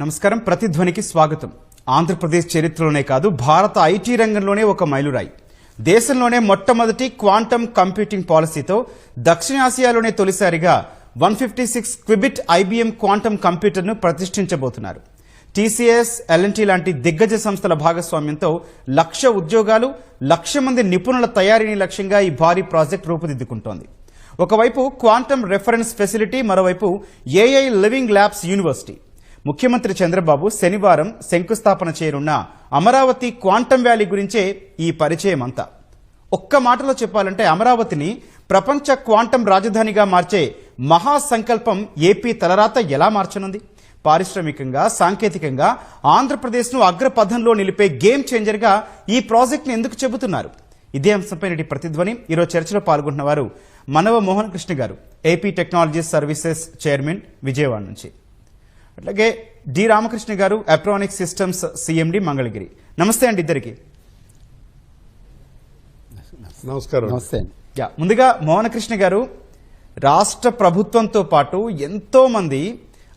నమస్కారం. ప్రతిధ్వనికి స్వాగతం. ఆంధ్రప్రదేశ్ చరిత్రలోనే కాదు భారత ఐటీ రంగంలోనే ఒక మైలురాయి. దేశంలోనే మొట్టమొదటి క్వాంటమ్ కంప్యూటింగ్ పాలసీతో దక్షిణాసియాలోనే తొలిసారిగా one fifty six qubit IBM quantum కంప్యూటర్ను ప్రతిష్ఠించబోతున్నారు. టీసీఎస్ ఎల్ఎన్టీ లాంటి దిగ్గజ సంస్థల భాగస్వామ్యంతో లక్ష ఉద్యోగాలు లక్ష మంది నిపుణుల తయారీని లక్ష్యంగా ఈ భారీ ప్రాజెక్ట్ రూపుదిద్దుకుంటోంది. ఒకవైపు క్వాంటమ్ రెఫరెన్స్ ఫెసిలిటీ మరోవైపు ఏఐ లివింగ్ ల్యాబ్స్ యూనివర్సిటీ. ముఖ్యమంత్రి చంద్రబాబు శనివారం శంకుస్థాపన చేయనున్న అమరావతి క్వాంటం వ్యాలీ గురించే ఈ పరిచయం అంతా ఒక్క మాటలో చెప్పాలంటే అమరావతిని ప్రపంచ క్వాంటం రాజధానిగా మార్చే మహాసంకల్పం ఏపీ తలరాత ఎలా మార్చనుంది? పారిశ్రామికంగా సాంకేతికంగా ఆంధ్రప్రదేశ్ను అగ్రపథంలో నిలిపే గేమ్ చేంజర్గా ఈ ప్రాజెక్ట్ని ఎందుకు చెబుతున్నారు? ఇదే అంశంపై నేటి ప్రతిధ్వని. ఈరోజు చర్చలో పాల్గొంటున్న వారు Manava Mohan Krishna garu AP technology services chairman Vijayawada నుంచి. అట్లాగే డి రామకృష్ణ గారు ఎప్రానిక్ సిస్టమ్స్ సిఎండి మంగళగిరి. నమస్తే అండి ఇద్దరికి. నమస్కారం. నమస్తే యా ముందుగా మోహనకృష్ణ గారు రాష్ట్ర ప్రభుత్వంతో పాటు ఎంతో మంది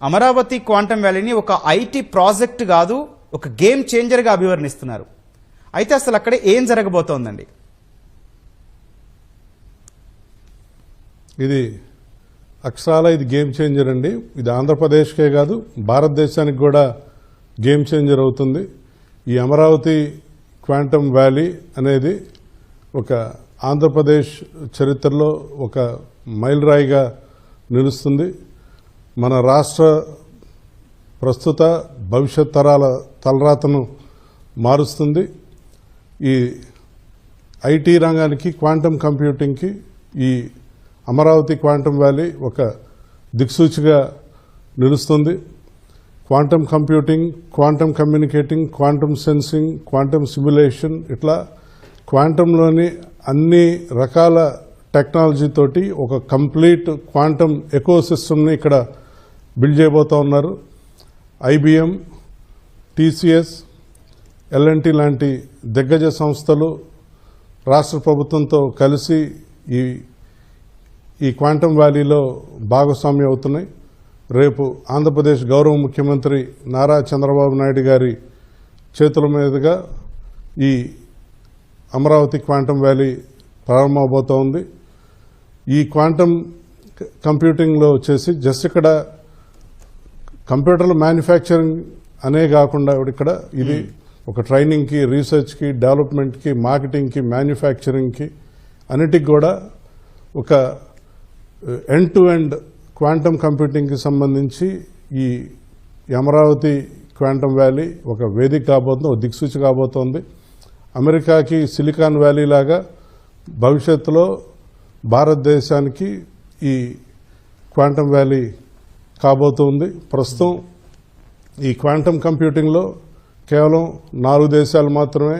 అమరావతి క్వాంటమ్ వ్యాలీని ఒక ఐటీ ప్రాజెక్ట్ కాదు ఒక గేమ్ చేంజర్గా అభివర్ణిస్తున్నారు. అయితే అసలు అక్కడ ఏం జరగబోతోందండి? ఇది అక్షరాల ఇది గేమ్ చేంజర్ అండి. ఇది ఆంధ్రప్రదేశ్కే కాదు భారతదేశానికి కూడా గేమ్ చేంజర్ అవుతుంది. ఈ అమరావతి క్వాంటమ్ వ్యాలీ అనేది ఒక ఆంధ్రప్రదేశ్ చరిత్రలో ఒక మైలురాయిగా నిలుస్తుంది. మన రాష్ట్ర ప్రస్తుత భవిష్యత్ తరాల తలరాతను మారుస్తుంది. ఈ ఐటీ రంగానికి క్వాంటమ్ కంప్యూటింగ్కి ఈ అమరావతి క్వాంటమ్ వ్యాలీ ఒక దిక్సూచిగా నిలుస్తుంది. Quantum computing quantum communicating quantum sensing quantum simulation ఇట్లా క్వాంటంలోని అన్ని రకాల టెక్నాలజీతోటి ఒక కంప్లీట్ క్వాంటమ్ ఎకో సిస్టమ్ని ఇక్కడ బిల్డ్ చేయబోతా ఉన్నారు. ఐబిఎం టీసీఎస్ ఎల్ఎన్టీ లాంటి దిగ్గజ సంస్థలు రాష్ట్ర ప్రభుత్వంతో కలిసి ఈ ఈ క్వాంటమ్ వ్యాలీలో భాగస్వామ్యం అవుతున్నాయి. రేపు ఆంధ్రప్రదేశ్ గౌరవ ముఖ్యమంత్రి నారా చంద్రబాబు నాయుడు గారి చేతుల మీదుగా ఈ అమరావతి క్వాంటమ్ వ్యాలీ ప్రారంభమవబోతోంది. ఉంది ఈ క్వాంటమ్ కంప్యూటింగ్లో వచ్చేసి జస్ట్ ఇక్కడ కంప్యూటర్ల మ్యానుఫ్యాక్చరింగ్ అనే కాకుండా ఇక్కడ ఇది ఒక ట్రైనింగ్కి రీసెర్చ్కి డెవలప్మెంట్కి మార్కెటింగ్కి మ్యానుఫ్యాక్చరింగ్కి అన్నిటికి కూడా ఒక ఎండ్ టు ఎండ్ క్వాంటమ్ కంప్యూటింగ్కి సంబంధించి ఈ అమరావతి క్వాంటమ్ వ్యాలీ ఒక వేదిక కాబోతుంది ఒక దిక్సూచి కాబోతోంది. అమెరికాకి సిలికాన్ వ్యాలీ లాగా భవిష్యత్తులో భారతదేశానికి ఈ క్వాంటమ్ వ్యాలీ కాబోతుంది. ప్రస్తుతం ఈ క్వాంటమ్ కంప్యూటింగ్లో కేవలం నాలుగు దేశాలు మాత్రమే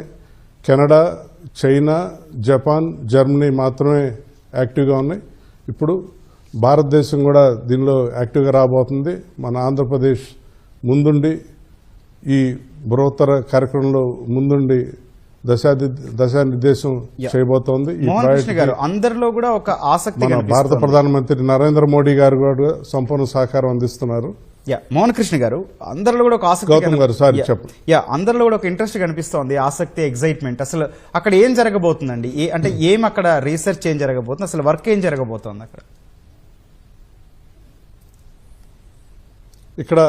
కెనడా చైనా జపాన్ జర్మనీ మాత్రమే యాక్టివ్గా ఉన్నాయి. ఇప్పుడు భారతదేశం కూడా దీనిలో యాక్టివ్గా రాబోతుంది మన ఆంధ్రప్రదేశ్ ముందుండి ఈ బృహత్తర కార్యక్రమంలో ముందుండి దశాది దశానిర్దేశం Yeah. చేయబోతోంది ఈ గారు అందరిలో కూడా ఒక ఆసక్తి భారత. ప్రధానమంత్రి నరేంద్ర మోడీ గారు కూడా సంపూర్ణ సహకారం అందిస్తున్నారు యా మోహన్ కృష్ణ గారు అందరిలో కూడా ఒక ఆసక్తి గారు, sorry, యా, అందరిలో కూడా ఒక ఇంట్రెస్ట్ కనిపిస్తోంది ఆసక్తి ఎగ్జైట్మెంట్ అసలు అక్కడ ఏం జరగబోతుందండి? ఏ అంటే ఏం అక్కడ రీసెర్చ్ ఏం జరగబోతుంది? అసలు వర్క్ ఏం జరగబోతోంది అక్కడ? ఇక్కడ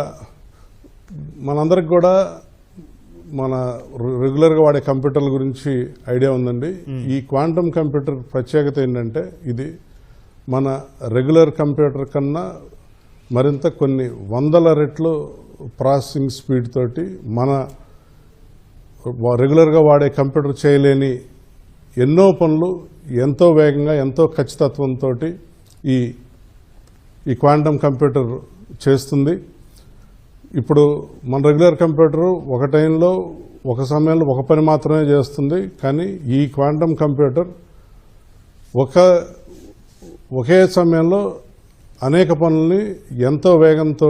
మనందరికి కూడా మన రెగ్యులర్గా వాడే కంప్యూటర్ల గురించి ఐడియా ఉందండి. ఈ క్వాంటమ్ కంప్యూటర్ ప్రత్యేకత ఏంటంటే ఇది మన రెగ్యులర్ కంప్యూటర్ కన్నా మరింత కొన్ని వందల రెట్లు ప్రాసెసింగ్ స్పీడ్ తోటి మన రెగ్యులర్గా వాడే కంప్యూటర్ చేయలేని ఎన్నో పనులు ఎంతో వేగంగా ఎంతో ఖచ్చితత్వంతో ఈ ఈ క్వాంటమ్ కంప్యూటర్ చేస్తుంది. ఇప్పుడు మన రెగ్యులర్ కంప్యూటర్ ఒక టైంలో ఒక సమయంలో ఒక పని మాత్రమే చేస్తుంది. కానీ ఈ క్వాంటమ్ కంప్యూటర్ ఒక ఒకే సమయంలో అనేక పనుల్ని ఎంతో వేగంతో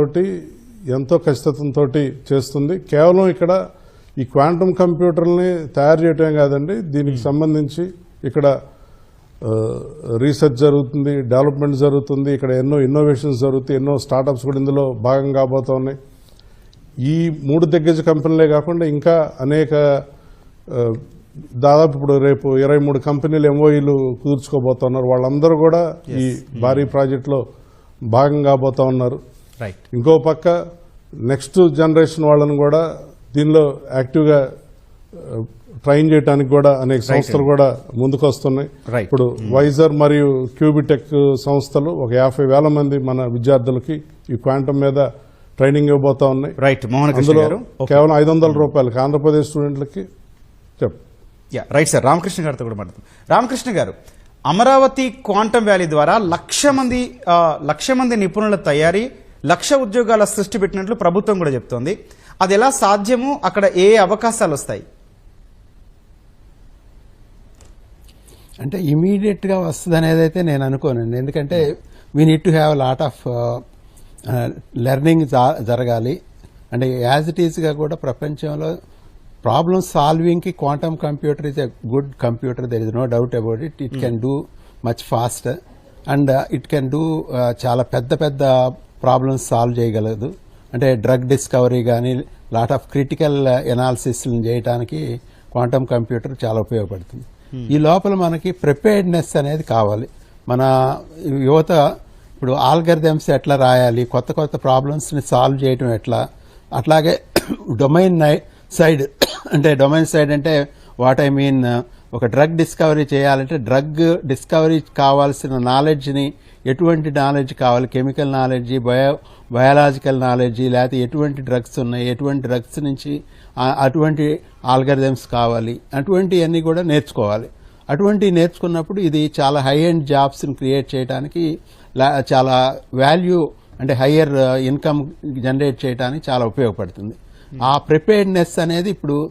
ఎంతో ఖచ్చితత్వంతో చేస్తుంది. కేవలం ఇక్కడ ఈ క్వాంటమ్ కంప్యూటర్ని తయారు చేయటమే కాదండి దీనికి సంబంధించి ఇక్కడ రీసెర్చ్ జరుగుతుంది డెవలప్మెంట్ జరుగుతుంది ఇక్కడ ఎన్నో ఇన్నోవేషన్స్ జరుగుతాయి ఎన్నో స్టార్టప్స్ కూడా ఇందులో భాగం కాబోతున్నాయి. ఈ మూడు దిగ్గజ కంపెనీలే కాకుండా ఇంకా అనేక దాదాపు ఇప్పుడు రేపు ఇరవై మూడు కంపెనీలు ఎంఓఈలు కుదుర్చుకోబోతున్నారు వాళ్ళందరూ కూడా ఈ భారీ ప్రాజెక్టులో భాగం కాబోతా ఉన్నారు. రైట్ ఇంకో పక్క నెక్స్ట్ జనరేషన్ వాళ్ళని కూడా దీనిలో యాక్టివ్గా ట్రైన్ చేయడానికి కూడా అనేక సంస్థలు కూడా ముందుకు వస్తున్నాయి. ఇప్పుడు వైజర్ మరియు క్యూబిటెక్ సంస్థలు ఒక యాభై వేల మంది మన విద్యార్థులకి ఈ క్వాంటం మీద ట్రైనింగ్ ఇవ్వబోతా ఉన్నాయి. రైట్ మోహన్ అందులో కేవలం ఐదు వందల రూపాయలకి ఆంధ్రప్రదేశ్ స్టూడెంట్లకి చెప్పు. రైట్ సార్ రామకృష్ణ గారితో కూడా మాట్లాడుతాం. రామకృష్ణ గారు అమరావతి క్వాంటం వ్యాలీ ద్వారా లక్ష మంది లక్ష మంది నిపుణుల తయారీ లక్ష ఉద్యోగాల సృష్టి పెట్టినట్లు ప్రభుత్వం కూడా చెప్తోంది. అది ఎలా సాధ్యము అక్కడ ఏ అవకాశాలు వస్తాయి? అంటే ఇమీడియట్గా వస్తుంది అనేది అయితే నేను అనుకోనండి. ఎందుకంటే we need to have lot of learning జరగాలి. అంటే యాజ్ ఇట్ ఈస్గా కూడా ప్రపంచంలో problem సాల్వింగ్కి quantum computer is a good computer there is no doubt about it it can do much fast and it can do చాలా పెద్ద పెద్ద problems solve చేయగలదు. అంటే డ్రగ్ డిస్కవరీ కానీ లాట్ ఆఫ్ క్రిటికల్ ఎనాలిసిస్ చేయడానికి క్వాంటమ్ కంప్యూటర్ చాలా ఉపయోగపడుతుంది. ఈ లోపల మనకి ప్రిపేర్డ్నెస్ అనేది కావాలి. మన యువత ఇప్పుడు ఆల్గరిథమ్స్ ఎట్లా రాయాలి కొత్త కొత్త ప్రాబ్లమ్స్ని సాల్వ్ చేయడం ఎట్లా అట్లాగే డొమైన్ సైడ్ అంటే డొమైన్ సైడ్ అంటే వాట్ ఐ మీన్ ఒక డ్రగ్ డిస్కవరీ చేయాలంటే డ్రగ్ డిస్కవరీ కావాల్సిన నాలెడ్జ్ని ఎటువంటి నాలెడ్జ్ కావాలి? Chemical knowledge bio biological knowledge లేకపోతే ఎటువంటి డ్రగ్స్ ఉన్నాయి? ఎటువంటి డ్రగ్స్ నుంచి అటువంటి ఆల్గరిథమ్స్ కావాలి? అటువంటివన్నీ కూడా నేర్చుకోవాలి. అటువంటి నేర్చుకున్నప్పుడు ఇది చాలా హై ఎండ్ జాబ్స్ని క్రియేట్ చేయడానికి లా- చాలా వాల్యూ అంటే హయ్యర్ ఇన్కమ్ జనరేట్ చేయడానికి చాలా ఉపయోగపడుతుంది. ఆ ప్రిపేర్డ్నెస్ అనేది ఇప్పుడు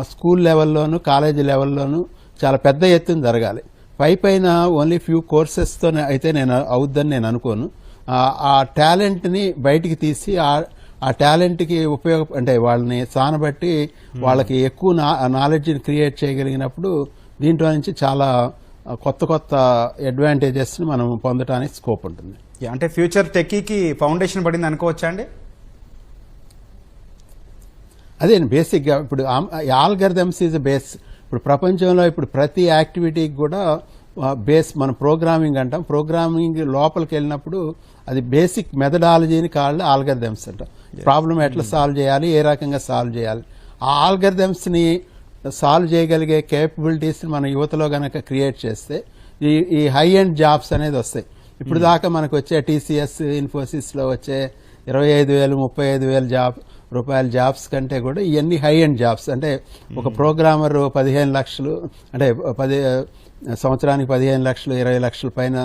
స్కూల్ లెవెల్లోను కాలేజీ లెవెల్లోను చాలా పెద్ద ఎత్తున జరగాలి. పై పైన ఓన్లీ ఫ్యూ కోర్సెస్తో అయితే నేను అవుద్దని నేను అనుకోను. ఆ- టాలెంట్ని బయటికి తీసి ఆ టాలెంట్కి ఉపయోగ అంటే వాళ్ళని సానబట్టి వాళ్ళకి ఎక్కువ నాలెడ్జ్ని క్రియేట్ చేయగలిగినప్పుడు దీంట్లో నుంచి చాలా కొత్త కొత్త అడ్వాంటేజెస్ని మనం పొందడానికి స్కోప్ ఉంటుంది. అంటే ఫ్యూచర్ టెక్కీకి ఫౌండేషన్ పడింది అనుకోవచ్చా అండి? అదే బేసిక్గా ఇప్పుడు ఆల్గరిథమ్స్ ఈజ్ బేస్ ఇప్పుడు ప్రపంచంలో ఇప్పుడు ప్రతి యాక్టివిటీకి కూడా బేస్ మనం ప్రోగ్రామింగ్ అంటాం. ప్రోగ్రామింగ్ లోపలికి వెళ్ళినప్పుడు అది బేసిక్ మెథడాలజీని కాళ్ళు ఆల్గరిథమ్స్ అంటాం. ప్రాబ్లం ఎట్లా సాల్వ్ చేయాలి? ఏ రకంగా సాల్వ్ చేయాలి? ఆ ఆల్గరిథమ్స్ని సాల్వ్ చేయగలిగే కేపబిలిటీస్ని మన యువతలో గనక క్రియేట్ చేస్తే ఈ ఈ హై ఎండ్ జాబ్స్ అనేది వస్తాయి. ఇప్పుడు దాకా మనకు వచ్చే టీసీఎస్ ఇన్ఫోసిస్లో వచ్చే ఇరవై ఐదు వేలు ముప్పై ఐదు వేలు జాబ్ రూపాయల జాబ్స్ కంటే కూడా ఇవన్నీ హై ఎండ్ జాబ్స్ అంటే ఒక ప్రోగ్రామర్ పదిహేను లక్షలు అంటే పది సంవత్సరానికి పదిహేను లక్షలు ఇరవై లక్షల పైన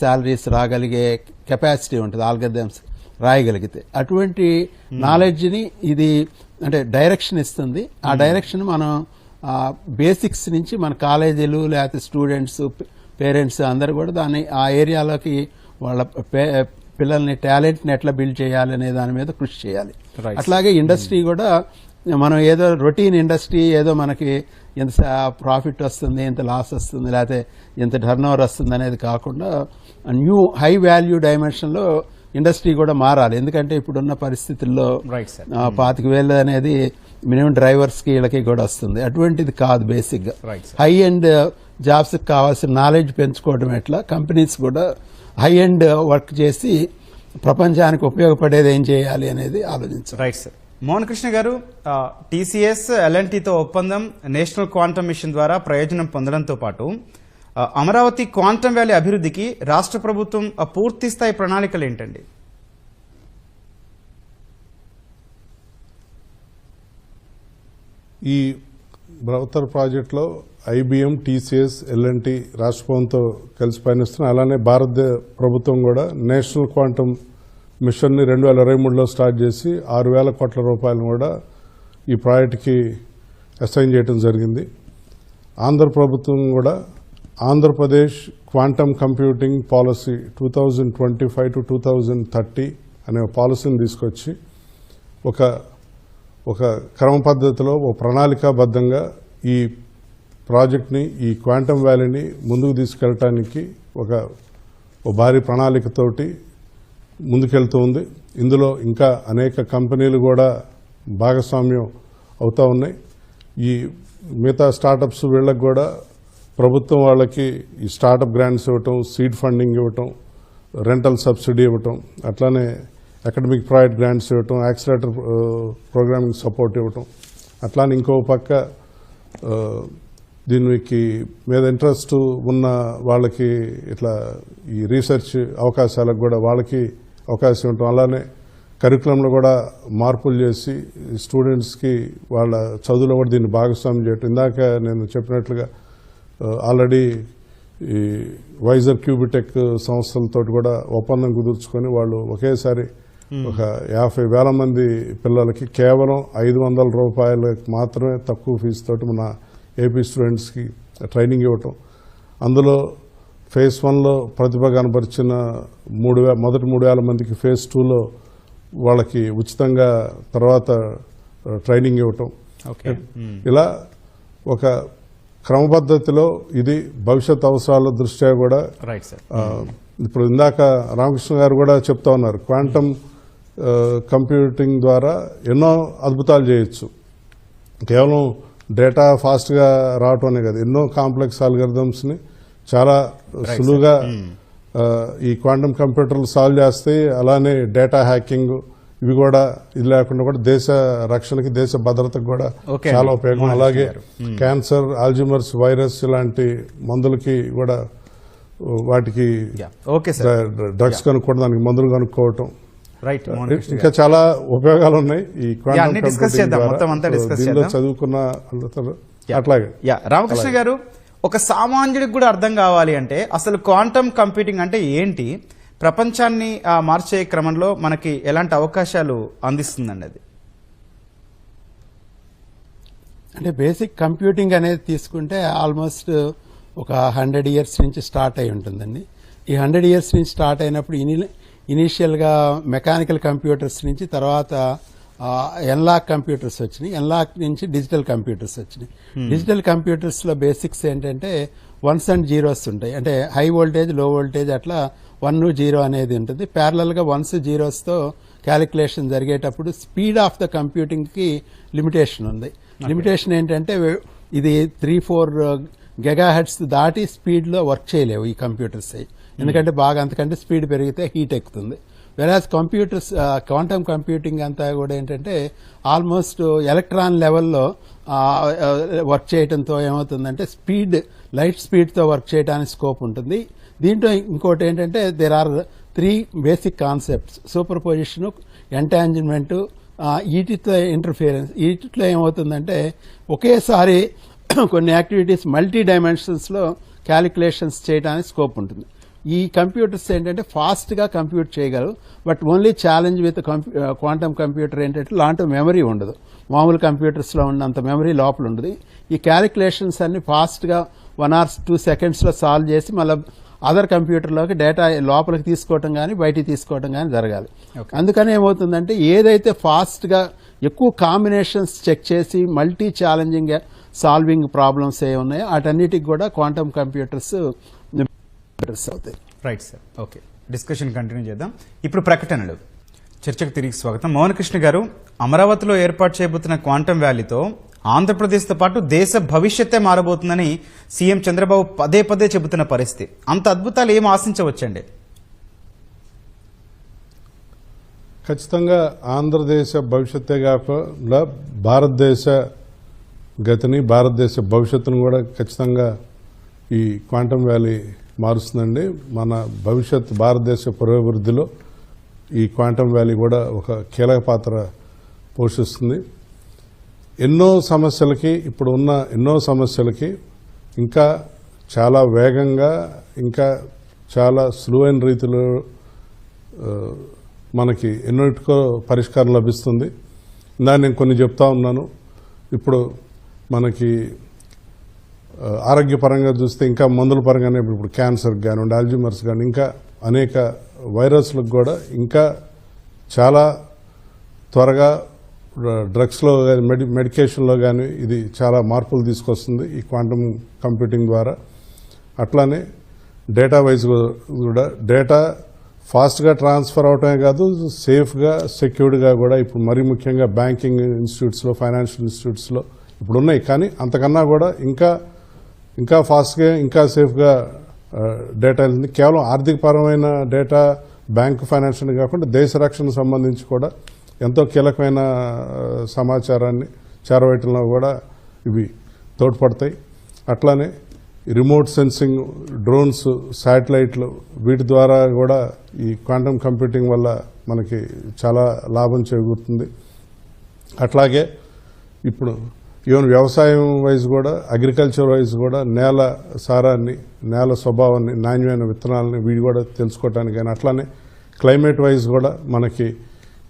శాలరీస్ రాగలిగే కెపాసిటీ ఉంటుంది ఆల్గరిథమ్స్ రాయగలిగితే. అటువంటి నాలెడ్జ్ని ఇది అంటే డైరెక్షన్ ఇస్తుంది. ఆ డైరెక్షన్ మనం బేసిక్స్ నుంచి మన కాలేజీలు లేకపోతే స్టూడెంట్స్ పేరెంట్స్ అందరు కూడా దాన్ని ఆ ఏరియాలోకి వాళ్ళ పిల్లల్ని టాలెంట్ని ఎట్లా బిల్డ్ చేయాలి అనే దాని మీద కృషి చేయాలి. అట్లాగే ఇండస్ట్రీ కూడా మనం ఏదో రొటీన్ ఇండస్ట్రీ ఏదో మనకి ఎంత ప్రాఫిట్ వస్తుంది ఎంత లాస్ వస్తుంది లేకపోతే ఎంత టర్న్ ఓవర్ వస్తుంది అనేది కాకుండా న్యూ హై వాల్యూ డైమెన్షన్లో ఇండస్ట్రీ కూడా మారాలి. ఎందుకంటే ఇప్పుడున్న పరిస్థితుల్లో పాతిక వేలు అనేది మినిమం డ్రైవర్స్కి వీళ్ళకి కూడా వస్తుంది. అటువంటిది కాదు బేసిక్గా. హై ఎండ్ జాబ్స్కి కావాల్సిన నాలెడ్జ్ పెంచుకోవడం ఎట్లా? కంపెనీస్ కూడా హై ఎండ్ వర్క్ చేసి ప్రపంచానికి ఉపయోగపడేది ఏం చేయాలి అనేది ఆలోచించాలి. రైట్ సార్ మోహన్ కృష్ణ గారు టీసీఎస్ ఎల్ఎన్టీతో ఒప్పందం నేషనల్ క్వాంటమ్ మిషన్ ద్వారా ప్రయోజనం పొందడంతో పాటు అమరావతి క్వాంటమ్ వ్యాలీ అభివృద్ధికి రాష్ట్ర ప్రభుత్వం పూర్తి స్థాయి ప్రణాళికలు ఏంటండి? ఈ బృహత్తర ప్రాజెక్టులో ఐబిఎం టీసీఎస్ ఎల్ఎన్టీ రాష్ట్ర ప్రభుత్వంతో కలిసి పయనిస్తున్నాం అలానే భారత ప్రభుత్వం కూడా నేషనల్ క్వాంటమ్ మిషన్ని రెండు వేల ఇరవై మూడులో స్టార్ట్ చేసి ఆరు వేల కోట్ల రూపాయలను కూడా ఈ ప్రాజెక్టుకి అసైన్ చేయడం జరిగింది. ఆంధ్ర ప్రభుత్వం కూడా Andhra Pradesh quantum computing policy two thousand twenty five to two thousand thirty అనే పాలసీని తీసుకొచ్చి ఒక ఒక క్రమ పద్ధతిలో ఒక ప్రణాళికాబద్ధంగా ఈ ప్రాజెక్ట్ని ఈ క్వాంటమ్ వ్యాలీని ముందుకు తీసుకెళ్ళటానికి ఒక భారీ ప్రణాళికతోటి ముందుకెళ్తూ ఉంది. ఇందులో ఇంకా అనేక కంపెనీలు కూడా భాగస్వామ్యం అవుతూ ఉన్నాయి. ఈ మిగతా స్టార్టప్స్ వీళ్ళకి కూడా ప్రభుత్వం వాళ్ళకి ఈ స్టార్టప్ గ్రాంట్స్ ఇవ్వటం సీడ్ ఫండింగ్ ఇవ్వటం రెంటల్ సబ్సిడీ ఇవ్వటం అట్లానే అకాడమిక్ ప్రాజెక్ట్ గ్రాంట్స్ ఇవ్వటం యాక్సిలేటర్ ప్రోగ్రామింగ్ సపోర్ట్ ఇవ్వటం. అట్లానే ఇంకో పక్క దీనికి మీద ఇంట్రెస్ట్ ఉన్న వాళ్ళకి ఇట్లా ఈ రీసెర్చ్ అవకాశాలకు కూడా వాళ్ళకి అవకాశం ఇవ్వటం. అలానే కరికులంలో కూడా మార్పులు చేసి స్టూడెంట్స్కి వాళ్ళ చదువులో కూడా దీన్ని భాగస్వామ్యం చేయటం. ఇందాక నేను చెప్పినట్లుగా ఆల్రెడీ ఈ వైజర్ క్యూబిటెక్ సంస్థలతో కూడా ఒప్పందం కుదుర్చుకొని వాళ్ళు ఒకేసారి ఒక యాభై వేల మంది పిల్లలకి కేవలం ఐదు వందల రూపాయలకు మాత్రమే తక్కువ ఫీజు తోటి మన ఏపీ స్టూడెంట్స్కి ట్రైనింగ్ ఇవ్వటం. అందులో ఫేజ్ వన్లో ప్రతిభ కనపరిచిన మూడు మొదటి మూడు వేల మందికి ఫేజ్ టూలో వాళ్ళకి ఉచితంగా తర్వాత ట్రైనింగ్ ఇవ్వటం. ఓకే. ఇలా ఒక క్రమపద్ధతిలో ఇది భవిష్యత్ అవసరాల దృష్ట్యా కూడా రైట్ సార్. ఆ, ఇప్పుడు ఇందాక రామకృష్ణ గారు కూడా చెప్తా ఉన్నారు క్వాంటమ్ కంప్యూటింగ్ ద్వారా ఎన్నో అద్భుతాలు చేయొచ్చు. కేవలం డేటా ఫాస్ట్గా రావటమే కాదు ఎన్నో కాంప్లెక్స్ ఆల్గరిథమ్స్ని చాలా సులువుగా ఆ, ఈ క్వాంటమ్ కంప్యూటర్లు సాల్వ్ చేస్తాయి అలానే డేటా హ్యాకింగ్ ఇవి కూడా ఇది లేకుండా కూడా దేశ రక్షణకి దేశ భద్రతకు కూడా చాలా. ఉపయోగం. అలాగే గారు. క్యాన్సర్ ఆల్జిమర్స్ వైరస్ ఇలాంటి మందులకి కూడా వాటికి డ్రగ్స్ కనుక్కోవడం దానికి మందులు కనుక్కోవటం. రైట్ ఇంకా చాలా ఉపయోగాలు ఉన్నాయి ఈ computing చేద్దాం. మొత్తం అంతా సో discuss దీనిలో చేద్దాం. చదువుకున్న. అట్లాగే. యా రామకృష్ణ గారు ఒక సామాన్యుడికి కూడా అర్థం కావాలి అంటే అసలు క్వాంటమ్ కంప్యూటింగ్ అంటే ఏంటి? ప్రపంచాన్ని మార్చే క్రమంలో మనకి ఎలాంటి అవకాశాలు అందిస్తుందండి అది? అంటే బేసిక్ కంప్యూటింగ్ అనేది తీసుకుంటే ఆల్మోస్ట్ ఒక హండ్రెడ్ ఇయర్స్ నుంచి స్టార్ట్ అయి ఉంటుందండి. ఈ హండ్రెడ్ ఇయర్స్ నుంచి స్టార్ట్ అయినప్పుడు ఇని ఇనీషియల్గా మెకానికల్ కంప్యూటర్స్ నుంచి తర్వాత ఎన్లాక్ కంప్యూటర్స్ వచ్చినాయి. ఎన్లాక్ నుంచి డిజిటల్ కంప్యూటర్స్ వచ్చినాయి. డిజిటల్ కంప్యూటర్స్లో బేసిక్స్ ఏంటంటే వన్స్ అండ్ జీరోస్ ఉంటాయి. అంటే హై వోల్టేజ్లో వోల్టేజ్ అట్లా వన్ జీరో అనేది ఉంటుంది. ప్యారలల్గా వన్స్ జీరోస్తో క్యాలిక్యులేషన్ జరిగేటప్పుడు స్పీడ్ ఆఫ్ ద కంప్యూటింగ్కి లిమిటేషన్ ఉంది. లిమిటేషన్ ఏంటంటే ఇది త్రీ ఫోర్ గెగా హెడ్స్ దాటి స్పీడ్లో వర్క్ చేయలేవు ఈ కంప్యూటర్స్ Hmm. ఎందుకంటే బాగా అంతకంటే స్పీడ్ పెరిగితే హీట్ ఎక్కుతుంది. వెరాజ్ కంప్యూటర్స్ క్వాంటమ్ కంప్యూటింగ్ అంతా కూడా ఏంటంటే ఆల్మోస్ట్ ఎలక్ట్రాన్ లెవెల్లో వర్క్ చేయడంతో ఏమవుతుందంటే స్పీడ్ లైట్ స్పీడ్తో వర్క్ చేయడానికి స్కోప్ ఉంటుంది. దీంట్లో ఇంకోటి ఏంటంటే there are three basic concepts superposition entanglement వీటితో ఇంటర్ఫియరెన్స్ వీటిలో ఏమవుతుందంటే ఒకేసారి కొన్ని యాక్టివిటీస్ మల్టీ డైమెన్షన్స్లో క్యాలిక్యులేషన్స్ చేయడానికి స్కోప్ ఉంటుంది. ఈ కంప్యూటర్స్ ఏంటంటే ఫాస్ట్గా కంప్యూట్ చేయగలవు. But only challenge with quantum computer ఏంటంటే లాంటి మెమరీ ఉండదు. మామూలు కంప్యూటర్స్లో ఉన్నంత మెమరీ లోపల ఉండదు. ఈ క్యాలిక్యులేషన్స్ అన్ని ఫాస్ట్గా వన్ ఆర్ టూ సెకండ్స్లో సాల్వ్ చేసి మళ్ళీ అదర్ కంప్యూటర్లోకి డేటా లోపలికి తీసుకోవటం కానీ బయటికి తీసుకోవటం కానీ జరగాలి. అందుకని ఏమవుతుందంటే ఏదైతే ఫాస్ట్గా ఎక్కువ కాంబినేషన్స్ చెక్ చేసి మల్టీ ఛాలెంజింగ్ సాల్వింగ్ ప్రాబ్లమ్స్ ఏ ఉన్నాయో వాటన్నిటికి కూడా క్వాంటమ్ కంప్యూటర్స్ కంప్యూటర్స్ అవుతాయి right sir okay discussion continue చేద్దాం. ఇప్పుడు ప్రకటనలు. చర్చకు తిరిగి స్వాగతం. మోహన్ కృష్ణ గారు అమరావతిలో ఏర్పాటు చేయబోతున్న క్వాంటమ్ వ్యాలీతో ఆంధ్రప్రదేశ్తో పాటు దేశ భవిష్యత్తే మారబోతుందని సీఎం చంద్రబాబు పదే పదే చెబుతున్న పరిస్థితి. అంత అద్భుతాలు ఏం ఆశించవచ్చండి? ఖచ్చితంగా ఆంధ్రదేశ భవిష్యత్తే కాకుండా భారతదేశ గతిని భారతదేశ భవిష్యత్తును కూడా ఖచ్చితంగా ఈ క్వాంటమ్ వ్యాలీ మారుస్తుందండి. మన భవిష్యత్ భారతదేశ పురోభివృద్ధిలో ఈ క్వాంటమ్ వ్యాలీ కూడా ఒక కీలక పాత్ర పోషిస్తుంది. ఎన్నో సమస్యలకి ఇప్పుడు ఉన్న ఎన్నో సమస్యలకి ఇంకా చాలా వేగంగా ఇంకా చాలా సులువైన రీతిలో మనకి ఎన్నోటికో పరిష్కారం లభిస్తుంది. దాన్ని నేను కొన్ని చెప్తా ఉన్నాను. ఇప్పుడు మనకి ఆరోగ్యపరంగా చూస్తే ఇంకా మందుల పరంగానే ఇప్పుడు ఇప్పుడు క్యాన్సర్ కానివ్వండి ఆల్జిమర్స్ కానీ ఇంకా అనేక వైరస్లకు కూడా ఇంకా చాలా త్వరగా డ్రగ్స్లో కానీ మెడి మెడికేషన్లో కానీ ఇది చాలా మార్పులు తీసుకొస్తుంది ఈ క్వాంటమ్ కంప్యూటింగ్ ద్వారా. అట్లానే డేటా వైజ్ కూడా డేటా ఫాస్ట్గా ట్రాన్స్ఫర్ అవటమే కాదు సేఫ్గా సెక్యూర్డ్గా కూడా ఇప్పుడు మరీ ముఖ్యంగా బ్యాంకింగ్ ఇన్స్టిట్యూట్స్లో ఫైనాన్షియల్ ఇన్స్టిట్యూట్స్లో ఇప్పుడు ఉన్నాయి కానీ అంతకన్నా కూడా ఇంకా ఇంకా ఫాస్ట్గా ఇంకా సేఫ్గా డేటా వెళ్తుంది కేవలం ఆర్థికపరమైన డేటా బ్యాంకు ఫైనాన్షియల్ కాకుండా దేశ రక్షణకు సంబంధించి కూడా ఎంతో కీలకమైన సమాచారాన్ని చేరవేయటంలో కూడా ఇవి తోడ్పడతాయి. అట్లానే రిమోట్ సెన్సింగ్ డ్రోన్స్ శాటిలైట్లు వీటి ద్వారా కూడా ఈ క్వాంటమ్ కంప్యూటింగ్ వల్ల మనకి చాలా లాభం చేకూరుతుంది. అట్లాగే ఇప్పుడు ఈవెన్ వ్యవసాయం వైజ్ కూడా అగ్రికల్చర్ వైజ్ కూడా నేల సారాన్ని నేల స్వభావాన్ని నాణ్యమైన విత్తనాలని వీడి కూడా తెలుసుకోవటానికి కానీ అట్లానే క్లైమేట్ వైజ్ కూడా మనకి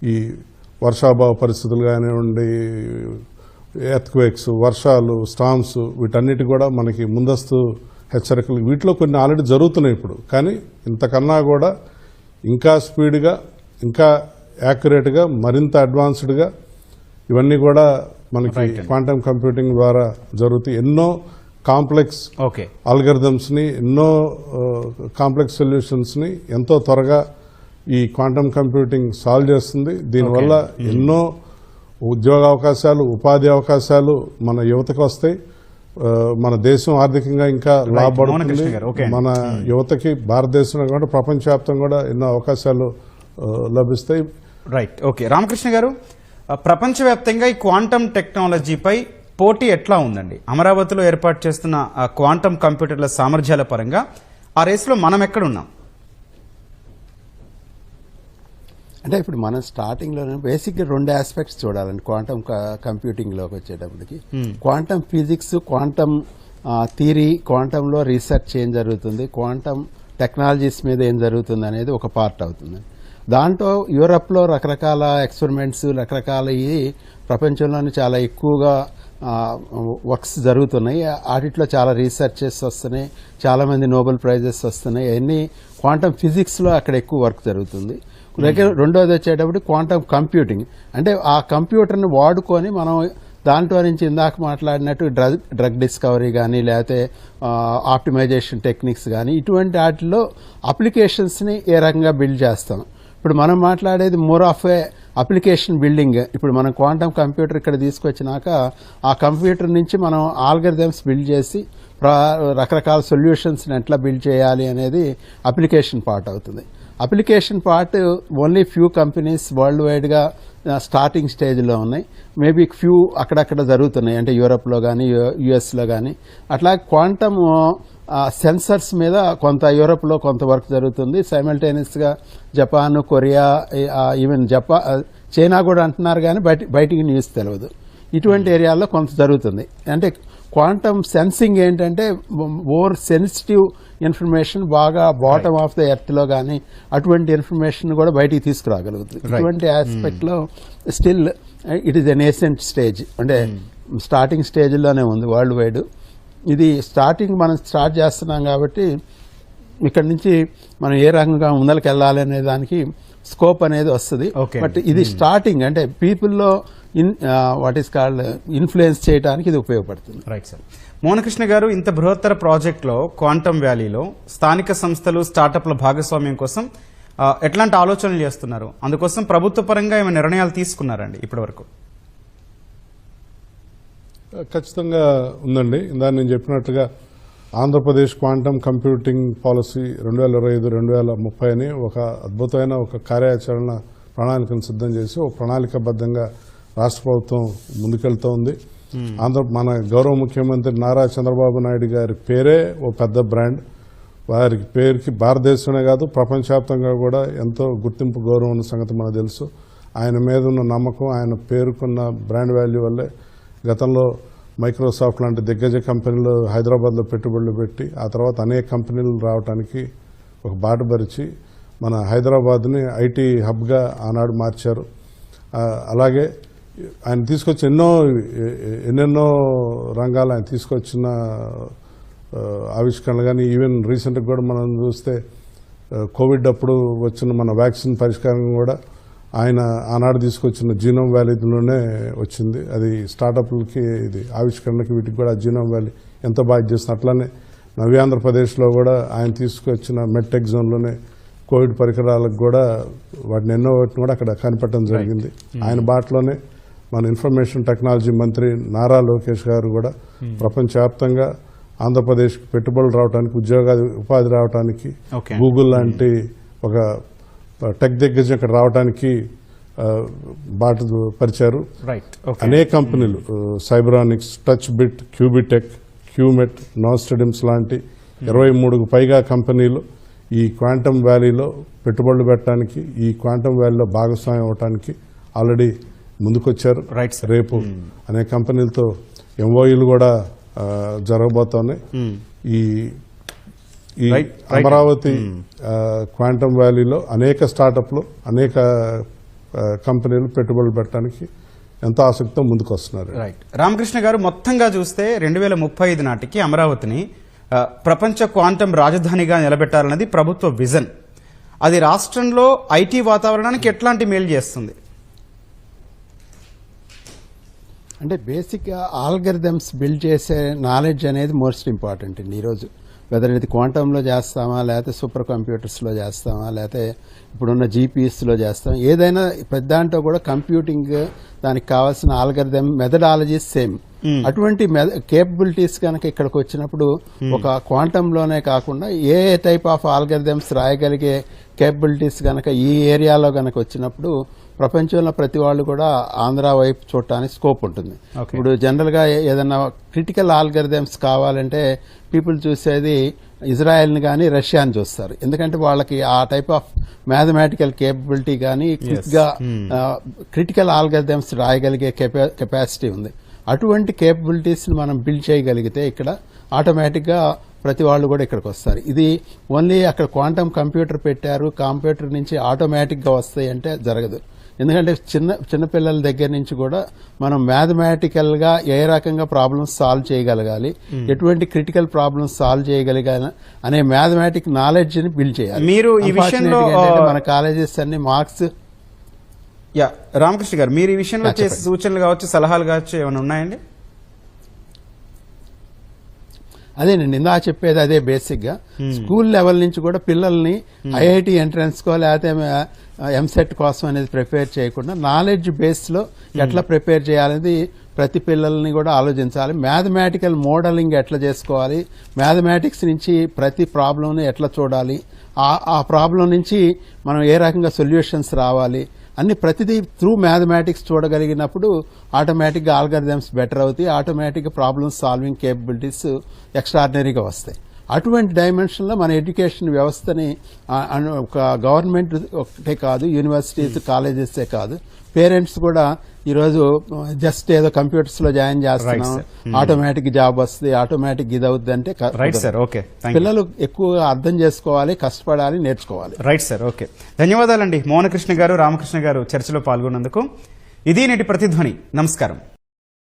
ఈ వర్షాభావ పరిస్థితులు కానివ్వండి ఎత్క్వేక్స్ వర్షాలు స్టామ్స్ వీటన్నిటి కూడా మనకి ముందస్తు హెచ్చరికలు. వీటిలో కొన్ని ఆల్రెడీ జరుగుతున్నాయి ఇప్పుడు. కానీ ఇంతకన్నా కూడా ఇంకా స్పీడ్గా ఇంకా యాక్యురేట్గా మరింత అడ్వాన్స్డ్గా ఇవన్నీ కూడా మనకి. క్వాంటమ్ కంప్యూటింగ్ ద్వారా జరుగుతాయి ఎన్నో కాంప్లెక్స్ ఓకే ఆల్గరిథమ్స్ని ఎన్నో కాంప్లెక్స్ సొల్యూషన్స్ని ఎంతో త్వరగా ఈ క్వాంటమ్ కంప్యూటింగ్ సాల్వ్ చేస్తుంది. దీనివల్ల ఎన్నో ఉద్యోగ అవకాశాలు ఉపాధి అవకాశాలు మన యువతకు వస్తాయి. మన దేశం ఆర్థికంగా ఇంకా లాభపడుతుంది. మన యువతకి భారతదేశంలో కూడా ప్రపంచవ్యాప్తంగా కూడా ఎన్నో అవకాశాలు లభిస్తాయి. రైట్ ఓకే రామకృష్ణ గారు ప్రపంచవ్యాప్తంగా ఈ క్వాంటమ్ టెక్నాలజీపై పోటీ ఎట్లా ఉందండి? అమరావతిలో ఏర్పాటు చేస్తున్న ఆ క్వాంటమ్ కంప్యూటర్ల సామర్థ్యాల పరంగా ఆ రేసులో మనం ఎక్కడున్నాం? అంటే ఇప్పుడు మనం స్టార్టింగ్లో బేసిక్గా రెండు ఆస్పెక్ట్స్ చూడాలండి. క్వాంటమ్ కంప్యూటింగ్లోకి వచ్చేటప్పటికి. క్వాంటమ్ ఫిజిక్స్ క్వాంటమ్ థియరీ క్వాంటమ్లో రీసెర్చ్ ఏం జరుగుతుంది? క్వాంటమ్ టెక్నాలజీస్ మీద ఏం జరుగుతుంది అనేది ఒక పార్ట్ అవుతుంది. దాంట్లో యూరప్లో రకరకాల ఎక్స్పెరిమెంట్స్ రకరకాల ఈ ప్రపంచంలోని చాలా ఎక్కువగా వర్క్స్ జరుగుతున్నాయి. వాటిలో చాలా రీసెర్చెస్ వస్తున్నాయి. చాలా మంది నోబెల్ ప్రైజెస్ వస్తున్నాయి. అవన్నీ క్వాంటమ్ ఫిజిక్స్లో అక్కడ ఎక్కువ వర్క్ జరుగుతుంది. రెండోది వచ్చేటప్పుడు క్వాంటమ్ కంప్యూటింగ్. అంటే ఆ కంప్యూటర్ని వాడుకొని మనం దాంట్లో నుంచి ఇందాక మాట్లాడినట్టు డ్రగ్ డ్రగ్ డిస్కవరీ కానీ లేకపోతే ఆప్టిమైజేషన్ టెక్నిక్స్ కానీ ఇటువంటి వాటిలో అప్లికేషన్స్ని ఏ రకంగా బిల్డ్ చేస్తాం? ఇప్పుడు మనం మాట్లాడేది more of a application building ఇప్పుడు మనం క్వాంటమ్ కంప్యూటర్ ఇక్కడ తీసుకొచ్చినాక ఆ కంప్యూటర్ నుంచి మనం ఆల్గరిథమ్స్ బిల్డ్ చేసి రకరకాల సొల్యూషన్స్ని ఎట్లా బిల్డ్ చేయాలి అనేది అప్లికేషన్ పార్ట్ అవుతుంది. Application part only few companies world వైడ్గా స్టార్టింగ్ స్టేజ్లో ఉన్నాయి. మేబీ ఫ్యూ అక్కడక్కడ జరుగుతున్నాయి. అంటే యూరప్లో కానీ యుఎస్లో కానీ అట్లా క్వాంటమ్ సెన్సర్స్ మీద కొంత యూరప్లో కొంత వర్క్ జరుగుతుంది. సైమల్టేనియస్గా జపాన్ కొరియా ఈవెన్ జపా చైనా కూడా అంటున్నారు కానీ బయట బయటికి న్యూస్ తెలియదు ఇటువంటి ఏరియాల్లో కొంత జరుగుతుంది. అంటే క్వాంటమ్ సెన్సింగ్ ఏంటంటే మోర్ సెన్సిటివ్ ఇన్ఫర్మేషన్ బాగా బాటమ్ ఆఫ్ ద ఎర్త్లో కానీ అటువంటి ఇన్ఫర్మేషన్ కూడా బయటికి తీసుకురాగలుగుతుంది. ఇటువంటి ఆస్పెక్ట్లో still it is a nascent stage అంటే స్టార్టింగ్ స్టేజ్లోనే ఉంది వరల్డ్ వైడ్ ఇది స్టార్టింగ్ మనం స్టార్ట్ చేస్తున్నాం కాబట్టి ఇక్కడ నుంచి మనం ఏ రకంగా ముందరికి వెళ్ళాలి అనే దానికి స్కోప్ అనేది వస్తుంది. బట్ ఇది స్టార్టింగ్ అంటే పీపుల్లో in what is called influence చేయడానికి ఇది ఉపయోగపడుతుంది. రైట్ సార్ మోహనకృష్ణ గారు ఇంత బృహత్తర ప్రాజెక్ట్లో క్వాంటమ్ వ్యాలీలో స్థానిక సంస్థలు స్టార్టప్ల భాగస్వామ్యం కోసం ఆ, ఎట్లాంటి ఆలోచనలు చేస్తున్నారు? అందుకోసం ప్రభుత్వ పరంగా ఏమైనా నిర్ణయాలు తీసుకున్నారండి ఇప్పటివరకు? ఖచ్చితంగా ఉందండి. దాన్ని నేను చెప్పినట్టుగా ఆంధ్రప్రదేశ్ క్వాంటమ్ కంప్యూటింగ్ పాలసీ రెండు వేల ఇరవై ఐదు రెండు వేల ముప్పై అని ఒక అద్భుతమైన ఒక కార్యాచరణ ప్రణాళికను సిద్ధం చేసి ఒక ప్రణాళికబద్ధంగా రాష్ట్ర ప్రభుత్వం ముందుకెళ్తూ ఉంది ఆంధ్ర మన గౌరవ ముఖ్యమంత్రి నారా చంద్రబాబు నాయుడు గారి పేరే ఓ పెద్ద బ్రాండ్. వారికి పేరుకి భారతదేశమే కాదు ప్రపంచవ్యాప్తంగా కూడా ఎంతో గుర్తింపు గౌరవం ఉన్న సంగతి మనకు తెలుసు. ఆయన మీద ఉన్న నమ్మకం ఆయన పేరుకున్న బ్రాండ్ వాల్యూ వల్లే గతంలో మైక్రోసాఫ్ట్ లాంటి దిగ్గజ కంపెనీలు హైదరాబాద్లో పెట్టుబడులు పెట్టి ఆ తర్వాత అనేక కంపెనీలు రావడానికి ఒక బాటపరిచి మన హైదరాబాద్ని ఐటీ హబ్గా ఆనాడు మార్చారు. అలాగే ఆయన తీసుకొచ్చి ఎన్నో ఎన్నెన్నో రంగాలు ఆయన తీసుకొచ్చిన ఆవిష్కరణలు. కానీ ఈవెన్ రీసెంట్గా కూడా మనం చూస్తే కోవిడ్ అప్పుడు వచ్చిన మన వ్యాక్సిన్ పరిష్కారం కూడా ఆయన ఆనాడు తీసుకొచ్చిన జీనోమ్ వ్యాలీలోనే వచ్చింది. అది స్టార్టప్లకి ఇది ఆవిష్కరణకి వీటికి కూడా జీనోమ్ వ్యాలీ ఎంతో బాగా చేస్తుంది. అట్లానే నవ్యాంధ్రప్రదేశ్లో కూడా ఆయన తీసుకొచ్చిన మెట్టెక్ జోన్లోనే కోవిడ్ పరికరాలకు కూడా వాటిని ఎన్నో వాటిని కూడా అక్కడ కనిపెట్టడం జరిగింది. ఆయన బాటలోనే మన ఇన్ఫర్మేషన్ టెక్నాలజీ మంత్రి నారా లోకేష్ గారు కూడా ప్రపంచవ్యాప్తంగా ఆంధ్రప్రదేశ్కి పెట్టుబడులు రావడానికి ఉద్యోగాలు ఉపాధి రావడానికి. గూగుల్ లాంటి ఒక టెక్ దిగ్గజం ఇక్కడ రావడానికి బాట పరిచారు. రైట్ అనేక కంపెనీలు సైబరానిక్స్ టచ్ బిట్ క్యూబిటెక్ క్యూమెట్ నో స్టేడియంస్ లాంటి ఇరవై మూడుకు పైగా కంపెనీలు ఈ క్వాంటమ్ వ్యాలీలో పెట్టుబడులు పెట్టడానికి ఈ క్వాంటమ్ వ్యాలీలో భాగస్వామ్యం అవడానికి ఆల్రెడీ ముందుకొచ్చారు. Sir. రేపు అనేక కంపెనీలతో ఎంఓఈలు కూడా జరగబోతున్నాయి. ఈ ఈ. అమరావతి ఆ, క్వాంటమ్ వ్యాలీలో అనేక స్టార్టప్లు అనేక కంపెనీలు పెట్టుబడులు పెట్టడానికి ఎంతో ఆసక్తితో ముందుకు వస్తున్నారు రైట్ రామకృష్ణ గారు మొత్తంగా చూస్తే రెండు వేల ముప్పై ఐదు నాటికి అమరావతిని ప్రపంచ క్వాంటం రాజధానిగా నిలబెట్టాలన్నది ప్రభుత్వ విజన్. అది రాష్ట్రంలో ఐటీ వాతావరణానికి ఎట్లాంటి మేలు చేస్తుంది? అంటే బేసిక్గా ఆల్గరిథమ్స్ బిల్డ్ చేసే నాలెడ్జ్ అనేది మోస్ట్ ఇంపార్టెంట్ అండి ఈరోజు. వెదర్ ఇది క్వాంటంలో చేస్తామా లేకపోతే సూపర్ కంప్యూటర్స్లో చేస్తామా లేకపోతే ఇప్పుడున్న జీపీఎస్లో చేస్తాం ఏదైనా పెద్ద దాంట్లో కూడా కంప్యూటింగ్ దానికి కావాల్సిన ఆల్గరిథమ్ మెథడాలజీస్ సేమ్ అటువంటి కేపబిలిటీస్ కనుక ఇక్కడికి వచ్చినప్పుడు ఒక క్వాంటంలోనే కాకుండా ఏ టైప్ ఆఫ్ ఆల్గరిథమ్స్ రాయగలిగే కేపబిలిటీస్ కనుక ఈ ఏరియాలో కనుక వచ్చినప్పుడు ప్రపంచంలో ప్రతి వాళ్ళు కూడా ఆంధ్ర వైపు చూడటానికి స్కోప్ ఉంటుంది. ఇప్పుడు జనరల్గా ఏ- ఏదైనా క్రిటికల్ ఆల్గరిథమ్స్ కావాలంటే పీపుల్ చూసేది ఇజ్రాయెల్ని కానీ రష్యాని చూస్తారు. ఎందుకంటే వాళ్ళకి ఆ టైప్ ఆఫ్ మ్యాథమెటికల్ కేపబిలిటీ కానీ క్విక్గా క్రిటికల్ ఆల్గరిథమ్స్ రాయగలిగే కెపాసిటీ ఉంది. అటువంటి కేపబిలిటీస్ మనం బిల్డ్ చేయగలిగితే ఇక్కడ ఆటోమేటిక్గా ప్రతి వాళ్ళు కూడా ఇక్కడికి వస్తారు. ఇది ఓన్లీ అక్కడ క్వాంటమ్ కంప్యూటర్ పెట్టారు. కంప్యూటర్ నుంచి ఆటోమేటిక్గా వస్తాయి అంటే జరగదు. ఎందుకంటే చిన్న చిన్నపిల్లల దగ్గర నుంచి కూడా మనం మ్యాథమెటికల్గా ఏ రకంగా ప్రాబ్లమ్స్ సాల్వ్ చేయగలగాలి ఎటువంటి క్రిటికల్ ప్రాబ్లమ్స్ సాల్వ్ చేయగలగాలి అనే మ్యాథమెటిక్ నాలెడ్జ్ని బిల్డ్ చేయాలి. మీరు ఈ విషయంలో, మన కాలేజెస్ అన్ని మార్క్స్ యా రామకృష్ణ గారు మీరు ఈ విషయంలో. సూచనలు కావచ్చు సలహాలు కావచ్చు ఏమైనా ఉన్నాయండి? అదేనండి ఇందా చెప్పేది అదే బేసిక్గా. స్కూల్ లెవెల్ నుంచి కూడా పిల్లల్ని ఐఐటి ఎంట్రన్స్ కో లేకపోతే ఎంసెట్ కోసం అనేది ప్రిపేర్ చేయకుండా నాలెడ్జ్ బేస్లో ఎట్లా ప్రిపేర్ చేయాలనేది ప్రతి పిల్లల్ని కూడా ఆలోచించాలి. మ్యాథమెటికల్ మోడలింగ్ ఎట్లా చేసుకోవాలి? మ్యాథమెటిక్స్ నుంచి ప్రతి ప్రాబ్లంని ఎట్లా చూడాలి? ఆ- ఆ ప్రాబ్లం నుంచి మనం ఏ రకంగా సొల్యూషన్స్ రావాలి? అన్ని ప్రతిదీ త్రూ మ్యాథమెటిక్స్ చూడగలిగినప్పుడు ఆటోమేటిక్గా ఆల్గరిథమ్స్ బెటర్ అవుతాయి. ఆటోమేటిక్గా ప్రాబ్లమ్ సాల్వింగ్ కేపబిలిటీస్ ఎక్స్ట్రాడినరీగా వస్తాయి. అటువంటి డైమెన్షన్లో మన ఎడ్యుకేషన్ వ్యవస్థని ఒక గవర్నమెంట్ ఒకటే కాదు యూనివర్సిటీస్ కాలేజెసే కాదు పేరెంట్స్ కూడా ఈరోజు జస్ట్ ఏదో కంప్యూటర్స్లో జాయిన్ చేస్తున్నాం. ఆటోమేటిక్ జాబ్ వస్తుంది ఆటోమేటిక్ ఇది అవుద్ది అంటే రైట్. సార్ ఓకే పిల్లలు ఎక్కువగా అర్థం చేసుకోవాలి కష్టపడాలి నేర్చుకోవాలి. రైట్ సార్ ఓకే ధన్యవాదాలండి. మోహనకృష్ణ గారు రామకృష్ణ గారు చర్చలో పాల్గొన్నందుకు. ఇది నేటి ప్రతిధ్వని. నమస్కారం.